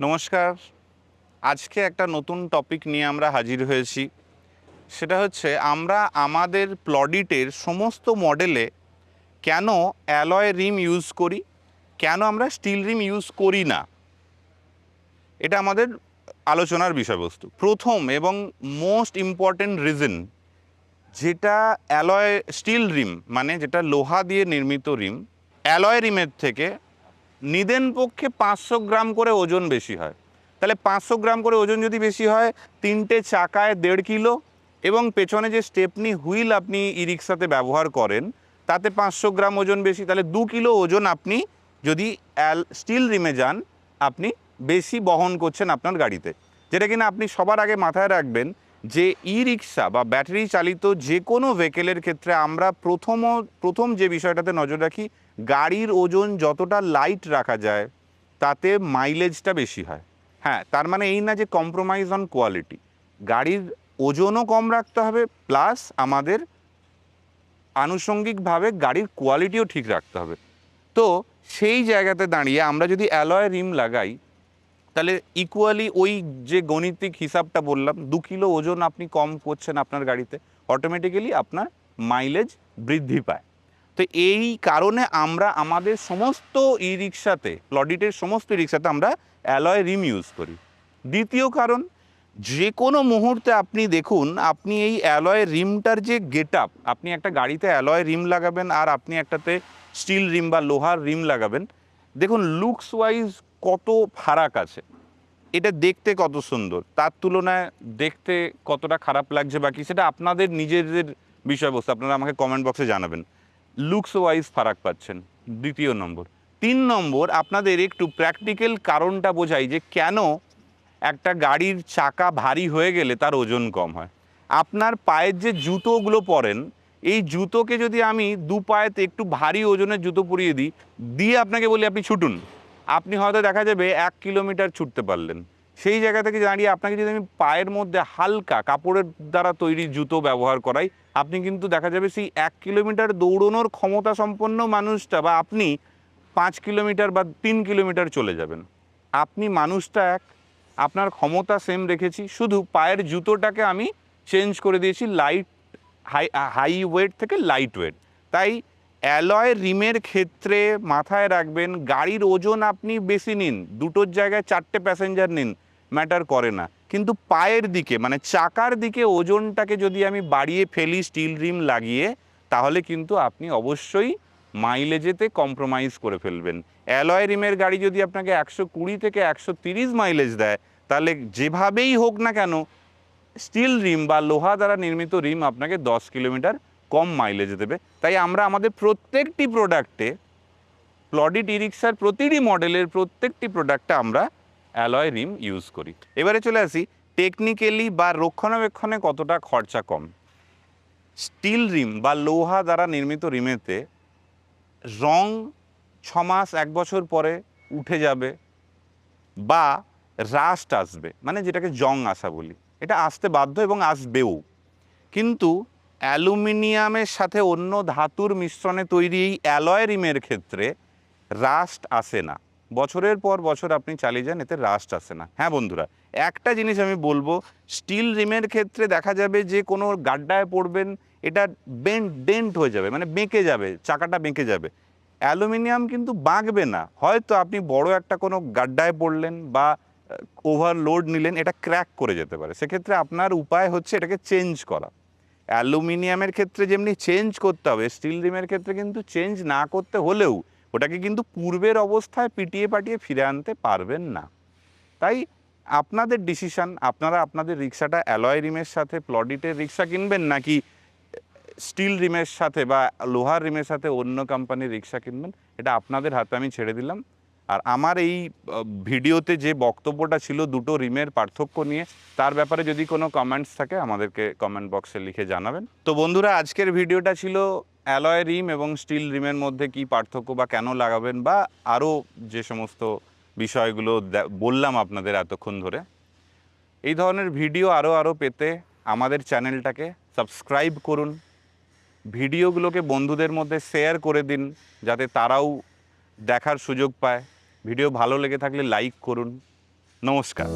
নমস্কার। আজকে একটা নতুন টপিক নিয়ে আমরা হাজির হয়েছি। সেটা হচ্ছে, আমরা আমাদের প্লডিটের সমস্ত মডেলে কেন অ্যালয় রিম ইউজ করি, কেন আমরা স্টিল রিম ইউজ করি না? এটা আমাদের আলোচনার বিষয়বস্তু। প্রথম এবং মোস্ট ইম্পর্ট্যান্ট রিজন যেটা অ্যালয় স্টিল রিম মানে যেটা লোহা দিয়ে নির্মিত রিম অ্যালয় রিমের থেকে নিদেন পক্ষে পাঁচশো গ্রাম করে ওজন বেশি হয়। তাহলে পাঁচশো গ্রাম করে ওজন যদি বেশি হয়, তিনটে চাকায় দেড় কিলো এবং পেছনে যে স্টেপনি হুইল আপনি ই রিক্সাতে ব্যবহার করেন, তাতে পাঁচশো গ্রাম ওজন বেশি, তাহলে দু কিলো ওজন আপনি যদি অ্যাল, স্টিল রিমে যান, আপনি বেশি বহন করছেন আপনার গাড়িতে। যেটা কিনা আপনি সবার আগে মাথায় রাখবেন যে ই রিক্সা বা ব্যাটারি চালিত যে কোনো ভেহিকেলের ক্ষেত্রে আমরা প্রথম প্রথম যে বিষয়টাতে নজর রাখি গাড়ির ওজন যতটা লাইট রাখা যায়, তাতে মাইলেজটা বেশি হয়। হ্যাঁ তার মানে এই না যে কম্প্রোমাইজ অন কোয়ালিটি গাড়ির ওজনও কম রাখতে হবে প্লাস আমাদের আনুষঙ্গিকভাবে গাড়ির কোয়ালিটিও ঠিক রাখতে হবে। তো সেই জায়গাতে দাঁড়িয়ে আমরা যদি অ্যালয় রিম লাগাই, তাহলে ইকুয়ালি ওই যে গণিতিক হিসাবটা বললাম, দু কিলো ওজন আপনি কম করছেন আপনার গাড়িতে অটোমেটিক্যালি আপনার মাইলেজ বৃদ্ধি পায়। তো এই কারণে আমরা আমাদের সমস্ত ই রিক্সাতে লডিটের সমস্ত রিক্সাতে আমরা অ্যালয় রিম ইউজ করি। দ্বিতীয় কারণ যে কোনো মুহূর্তে আপনি দেখুন, আপনি এই অ্যালয় রিমটার যে গেট আপ আপনি একটা গাড়িতে অ্যালয় রিম লাগাবেন আর আপনি একটাতে স্টিল রিম বা লোহার রিম লাগাবেন, দেখুন লুকস ওয়াইজ কত ফারাক আছে। এটা দেখতে কত সুন্দর, তার তুলনায় দেখতে কতটা খারাপ লাগছে বাকি, সেটা আপনাদের নিজেদের বিষয়বস্তু, আপনারা আমাকে কমেন্ট বক্সে জানাবেন। লুকস ওয়াইজ ফারাক পাচ্ছেন, দ্বিতীয় নম্বর। তিন নম্বর, আপনাদের একটু প্র্যাকটিক্যাল কারণটা বোঝাই যে কেন একটা গাড়ির চাকা ভারী হয়ে গেলে তার ওজন কম হয়। আপনার পায়ের যে জুতোগুলো পরেন, এই জুতোকে যদি আমি দু পায়েতে একটু ভারী ওজনের জুতো পরিয়ে দিই, দিয়ে আপনাকে বলি আপনি ছুটুন। আপনি হয়তো দেখা যাবে এক কিলোমিটার ছুটতে পারলেন। সেই জায়গা থেকে দাঁড়িয়ে আপনাকে যদি আমি পায়ের মধ্যে হালকা কাপড়ের দ্বারা তৈরি জুতো ব্যবহার করাই, আপনি কিন্তু দেখা যাবে সেই এক কিলোমিটার দৌড়নোর ক্ষমতা সম্পন্ন মানুষটা বা আপনি পাঁচ কিলোমিটার বা তিন কিলোমিটার চলে যাবেন। আপনি মানুষটা এক, আপনার ক্ষমতা সেম রেখেছি, শুধু পায়ের জুতোটাকে আমি চেঞ্জ করে দিয়েছি লাইট হাই হাই ওয়েট থেকে লাইট ওয়েট তাই অ্যালয় রিমের ক্ষেত্রে মাথায় রাখবেন, গাড়ির ওজন আপনি বেশি নিন, দুটোর জায়গায় চারটে প্যাসেঞ্জার নিন ম্যাটার করে না। কিন্তু পায়ের দিকে মানে চাকার দিকে ওজনটাকে যদি আমি বাড়িয়ে ফেলি স্টিল রিম লাগিয়ে, তাহলে কিন্তু আপনি অবশ্যই মাইলেজেতে কম্প্রোমাইজ করে ফেলবেন। অ্যালয় রিমের গাড়ি যদি আপনাকে একশো কুড়ি থেকে একশো তিরিশ মাইলেজ দেয়, তাহলে যেভাবেই হোক না কেন স্টিল রিম বা লোহা দ্বারা নির্মিত রিম আপনাকে দশ কিলোমিটার কম মাইলেজ দেবে। তাই আমরা আমাদের প্রত্যেকটি প্রোডাক্টে প্লডিট ই রিক্সার প্রতিটি মডেলের প্রত্যেকটি প্রোডাক্টে আমরা অ্যালয় রিম ইউজ করি। এবারে চলে আসি টেকনিক্যালি বা রক্ষণাবেক্ষণে কতটা খরচা কম? স্টিল রিম বা লোহা দ্বারা নির্মিত রিমেতে রং ছ মাস এক বছর পরে উঠে যাবে বা রাস্ট আসবে মানে যেটাকে জং আসা বলি। এটা আসতে বাধ্য এবং আসবেও। কিন্তু অ্যালুমিনিয়ামের সাথে অন্য ধাতুর মিশ্রণে তৈরি এই অ্যালয় রিমের ক্ষেত্রে রাস্ট আসে না। বছরের পর বছর আপনি চালিয়ে যান, এতে রাস্ট আসে না। হ্যাঁ বন্ধুরা, একটা জিনিস আমি বলব, স্টিল রিমের ক্ষেত্রে দেখা যাবে যে কোনো গাড্ডায় পড়বেন, এটা বেন্ট ডেন্ট হয়ে যাবে মানে বেঁকে যাবে, চাকাটা বেঁকে যাবে। অ্যালুমিনিয়াম কিন্তু বাঁকবে না। হয়তো আপনি বড় একটা কোনো গাড্ডায় পড়লেন বা ওভারলোড নিলেন, এটা ক্র্যাক করে যেতে পারে। সেক্ষেত্রে আপনার উপায় হচ্ছে এটাকে চেঞ্জ করা। অ্যালুমিনিয়ামের ক্ষেত্রে যেমনি চেঞ্জ করতে হবে স্টিল রিমের ক্ষেত্রে কিন্তু চেঞ্জ না করতে হলেও ওটাকে কিন্তু পূর্বের অবস্থায় পিটিয়ে পাটিয়ে ফিরে আনতে পারবেন না। তাই আপনাদের ডিসিশান আপনারা আপনাদের রিক্সাটা অ্যালয় রিমের সাথে প্লডিটের রিক্সা কিনবেন নাকি স্টিল রিমের সাথে বা লোহার রিমের সাথে অন্য কোম্পানির রিক্সা কিনবেন, এটা আপনাদের হাতে আমি ছেড়ে দিলাম। আর আমার এই ভিডিওতে যে বক্তব্যটা ছিল দুটো রিমের পার্থক্য নিয়ে, তার ব্যাপারে যদি কোনো কমেন্টস থাকে, আমাদেরকে কমেন্ট বক্সে লিখে জানাবেন। তো বন্ধুরা, আজকের ভিডিওটা ছিল অ্যালয় রিম এবং স্টিল রিমের মধ্যে কি পার্থক্য বা কেন লাগাবেন বা আরও যে সমস্ত বিষয়গুলো বললাম আপনাদের এতক্ষণ ধরে। এই ধরনের ভিডিও আরও আরও পেতে আমাদের চ্যানেলটাকে সাবস্ক্রাইব করুন। ভিডিওগুলোকে বন্ধুদের মধ্যে শেয়ার করে দিন, যাতে তারাও দেখার সুযোগ পায়। ভিডিও ভালো লেগে থাকলে লাইক করুন। নমস্কার।